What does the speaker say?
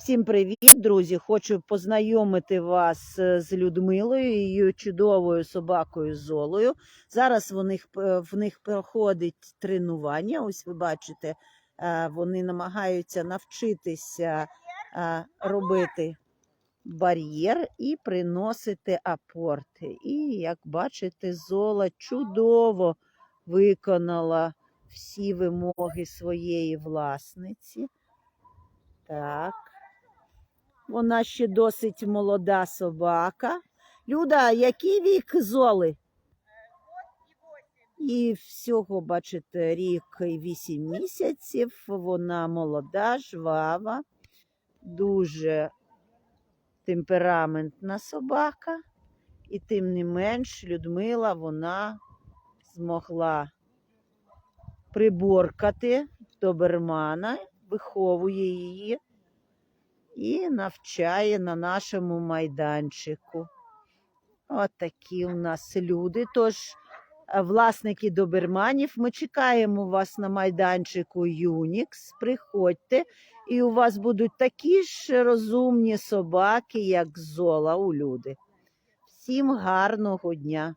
Всім привіт, друзі! Хочу познайомити вас е, з Людмилою, її чудовою собакою Золою. Зараз в них, е, в них проходить тренування. Ось ви бачите, е, вони намагаються навчитися робити бар'єр і приносити апорти. І, як бачите, Зола чудово виконала всі вимоги своєї власниці. Так. Вона ще досить молода собака. Люда, який вік золи? І всього, бачите, рік і вісім місяців. Вона молода, жвава, дуже темпераментна собака. І тим не менш, Людмила вона змогла приборкати добермана, виховує її і навчає на нашому майданчику. От у нас люди. Тож, е, власники доберманів, ми чекаємо вас на майданчику Юнікс. Приходьте, і у вас будуть такі ж розумні собаки, як зола у люди. Всім гарного дня!